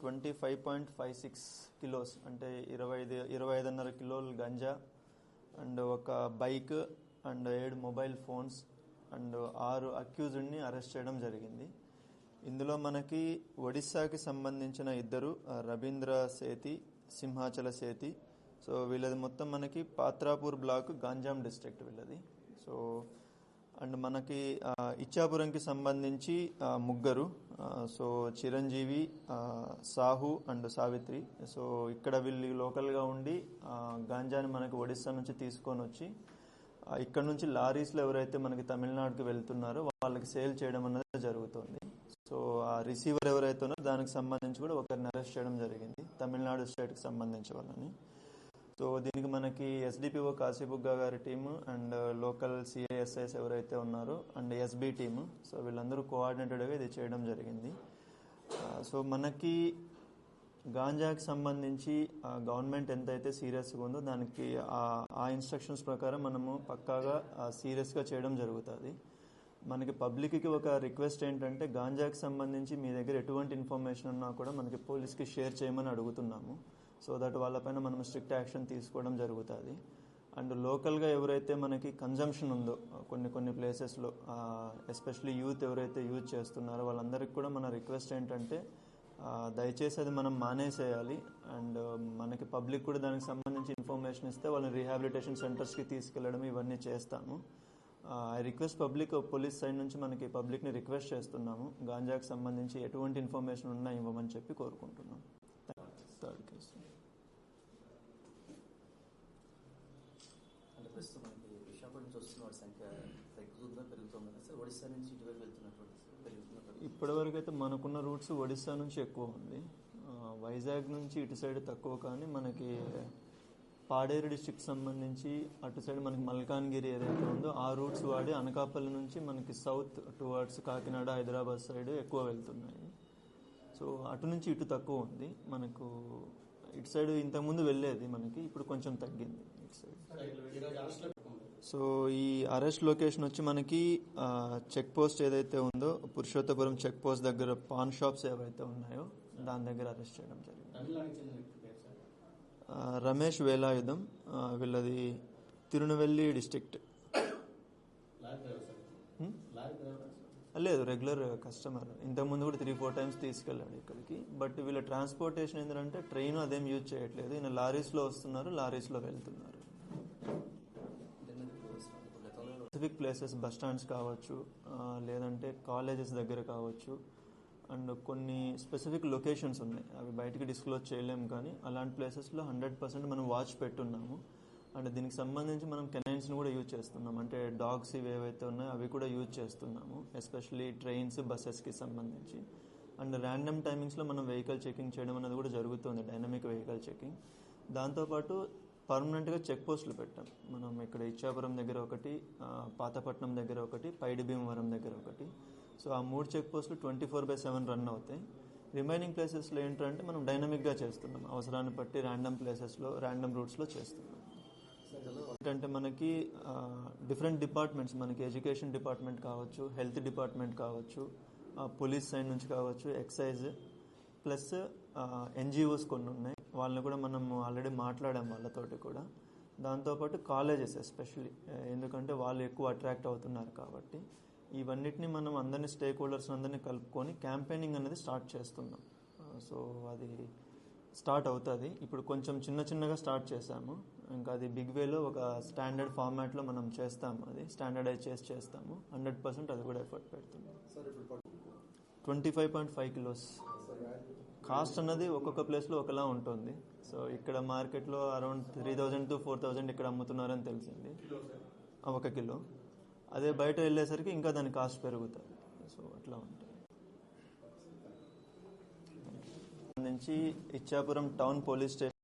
Twenty five point five six kilos అంటే ఇరవై ఐదు ఇరవై ఐదున్నర కిలోలు గంజా అండ్ ఒక బైక్ అండ్ ఏడు మొబైల్ ఫోన్స్ అండ్ ఆరు అక్యూజ్డ్ని అరెస్ట్ చేయడం జరిగింది. ఇందులో మనకి ఒడిస్సాకి సంబంధించిన ఇద్దరు రవీంద్ర సేతి సింహాచల సేతి. సో వీళ్ళది మొత్తం మనకి పాత్రాపూర్ బ్లాక్ గాంజాం డిస్ట్రిక్ట్ వీళ్ళది. సో అండ్ మనకి ఇచ్చాపురంకి సంబంధించి ముగ్గురు so Chiranjeevi Sahu and Savitri. So ఇక్కడ వీళ్ళు లోకల్గా ఉండి గాంజాని మనకి ఒడిస్సా నుంచి తీసుకొని వచ్చి ఇక్కడ నుంచి లారీస్లో ఎవరైతే మనకి తమిళనాడుకి వెళ్తున్నారో వాళ్ళకి సేల్ చేయడం అనేది జరుగుతుంది. సో ఆ రిసీవర్ ఎవరైతే దానికి సంబంధించి కూడా ఒకరిని అరెస్ట్ చేయడం జరిగింది. తమిళనాడు స్టేట్కి సంబంధించి వాళ్ళని. సో దీనికి మనకి ఎస్డిపిఓ కాశీబుగ్గ గారి టీము అండ్ లోకల్ సిఐఎస్ఐస్ ఎవరైతే ఉన్నారో అండ్ ఎస్బి టీము. సో వీళ్ళందరూ కోఆర్డినేటెడ్గా ఇది చేయడం జరిగింది. సో మనకి గాంజాకి సంబంధించి ఆ, గవర్నమెంట్ ఎంతైతే సీరియస్గా ఉందో దానికి ఆ ఇన్స్ట్రక్షన్స్ ప్రకారం మనము పక్కాగా సీరియస్గా చేయడం జరుగుతుంది. మనకి పబ్లిక్కి ఒక రిక్వెస్ట్ ఏంటంటే గాంజాకి సంబంధించి మీ దగ్గర ఎటువంటి ఇన్ఫర్మేషన్ ఉన్నా కూడా మనకి పోలీస్కి షేర్ చేయమని అడుగుతున్నాము. సో దట్ వాళ్ళపైన మనం స్ట్రిక్ట్ యాక్షన్ తీసుకోవడం జరుగుతుంది. అండ్ లోకల్గా ఎవరైతే మనకి కన్జంప్షన్ ఉందో కొన్ని కొన్ని ప్లేసెస్లో ఎస్పెషలీ యూత్ ఎవరైతే యూజ్ చేస్తున్నారో వాళ్ళందరికీ కూడా మన రిక్వెస్ట్ ఏంటంటే దయచేసి అది మనం మానేసేయాలి. అండ్ మనకి పబ్లిక్ కూడా దానికి సంబంధించి ఇన్ఫర్మేషన్ ఇస్తే వాళ్ళని రీహాబిలిటేషన్ సెంటర్స్కి తీసుకెళ్ళడం ఇవన్నీ చేస్తాము. I request public police side నుంచి మనకి పబ్లిక్ని రిక్వెస్ట్ చేస్తున్నాము. గాంజాకి సంబంధించి ఎటువంటి ఇన్ఫర్మేషన్ ఉన్నా ఇవ్వమని చెప్పి కోరుకుంటున్నాం. థర్డ్ కేసు ప్రస్తుతం మనకి విశాఖపట్నం నుంచి వస్తున్న వాడి సంఖ్య తగ్గుతుందా పెరుగుతుందా? సార్ ఒడిశా నుంచి ఇటువైపు వెళ్తున్నటువంటి పెరుగుతుందా? ఇప్పటివరకు అయితే మనకున్న రూట్స్ ఒడిస్సా నుంచి ఎక్కువ ఉంది. వైజాగ్ నుంచి ఇటు సైడ్ తక్కువ కానీ మనకి పాడేరు డిస్టిక్ సంబంధించి అటు సైడ్ మనకి మల్కాన్గిరి ఏదైతే ఉందో ఆ రూట్స్ వాడి అనకాపల్లి నుంచి మనకి south towards Kakinada Hyderabad side ఎక్కువ వెళ్తున్నాయి. సో అటు నుంచి ఇటు తక్కువ ఉంది. మనకు ఇటు సైడ్ ఇంతకుముందు వెళ్ళేది మనకి ఇప్పుడు కొంచెం తగ్గింది ఇటు సైడ్. సో ఈ అరెస్ట్ లొకేషన్ వచ్చి మనకి చెక్ పోస్ట్ ఏదైతే ఉందో పురుషోత్తపురం చెక్ పోస్ట్ దగ్గర పాన్ షాప్స్ ఏవైతే ఉన్నాయో దాని దగ్గర అరెస్ట్ చేయడం జరిగింది. రమేష్ వేలాయుధం వీళ్ళది తిరునెవెల్లి డిస్ట్రిక్ట్? లేదు రెగ్యులర్ కస్టమర్. ఇంతకుముందు కూడా త్రీ ఫోర్ టైమ్స్ తీసుకెళ్ళాడు ఇక్కడికి. బట్ వీళ్ళ ట్రాన్స్పోర్టేషన్ ఏంటంటే ట్రైన్ అదేం యూజ్ చేయట్లేదు. ఈయన లారీస్లో వస్తున్నారు లారీస్లో వెళ్తున్నారు. స్పెసిఫిక్ ప్లేసెస్ బస్ స్టాండ్స్ కావచ్చు లేదంటే కాలేజెస్ దగ్గర కావచ్చు. అండ్ కొన్ని స్పెసిఫిక్ లొకేషన్స్ ఉన్నాయి. అవి బయటికి డిస్క్లోజ్ చేయలేము కానీ అలాంటి ప్లేసెస్లో హండ్రెడ్ పర్సెంట్ మనం వాచ్ పెట్టున్నాము. అండ్ దీనికి సంబంధించి మనం కెనైన్స్ని కూడా యూజ్ చేస్తున్నాం. అంటే డాగ్స్ ఇవి ఏవైతే ఉన్నాయో అవి కూడా యూజ్ చేస్తున్నాము. ఎస్పెషల్లీ ట్రైన్స్ బస్సెస్కి సంబంధించి. అండ్ ర్యాండమ్ టైమింగ్స్లో మనం వెహికల్ చెకింగ్ చేయడం అనేది కూడా జరుగుతుంది. డైనమిక్ వెహికల్ చెకింగ్ దాంతోపాటు పర్మనెంట్గా చెక్ పోస్టులు పెట్టాం. మనం ఇక్కడ ఇచ్చాపురం దగ్గర ఒకటి పాతపట్నం దగ్గర ఒకటి పైడి భీమవరం దగ్గర ఒకటి. సో ఆ మూడు చెక్ పోస్టులు twenty four by seven run అవుతాయి. రిమైనింగ్ ప్లేసెస్లో ఏంటంటే మనం డైనమిక్గా చేస్తున్నాం. అవసరాన్ని బట్టి ర్యాండమ్ ప్లేసెస్లో ర్యాండమ్ రూట్స్లో చేస్తున్నాం. ఏంటంటే మనకి డిఫరెంట్ డిపార్ట్మెంట్స్ మనకి ఎడ్యుకేషన్ డిపార్ట్మెంట్ కావచ్చు హెల్త్ డిపార్ట్మెంట్ కావచ్చు పోలీస్ సైడ్ నుంచి కావచ్చు ఎక్సైజ్ ప్లస్ ఎన్జిఓస్ కొన్ని ఉన్నాయి. వాళ్ళని కూడా మనం ఆల్రెడీ మాట్లాడాం వాళ్ళతోటి కూడా. దాంతోపాటు కాలేజెస్ ఎస్పెషల్లీ ఎందుకంటే వాళ్ళు ఎక్కువ అట్రాక్ట్ అవుతున్నారు కాబట్టి. ఇవన్నిటిని మనం అందరినీ స్టేక్ హోల్డర్స్ అందరినీ కలుపుకొని క్యాంపెయినింగ్ అనేది స్టార్ట్ చేస్తున్నాం. సో అది స్టార్ట్ అవుతుంది. ఇప్పుడు కొంచెం చిన్న చిన్నగా స్టార్ట్ చేసాము ఇంకా అది బిగ్ వేలో ఒక స్టాండర్డ్ ఫార్మాట్లో మనం చేస్తాము అది. స్టాండర్డైజ్ చేసి చేస్తాము. హండ్రెడ్ పర్సెంట్ అది కూడా ఎఫర్ట్ పెడుతుంది. Twenty five point five kilos cost అన్నది ఒక్కొక్క ప్లేస్లో ఒకలా ఉంటుంది. సో ఇక్కడ మార్కెట్లో around three thousand to four thousand ఇక్కడ అమ్ముతున్నారని తెలిసింది. ఒక కిలో. అదే బయట వెళ్ళేసరికి ఇంకా దాని కాస్ట్ పెరుగుతుంది సో అట్లా ఉంటుంది. నుంచి ఇచ్చాపురం టౌన్ పోలీస్ స్టేషన్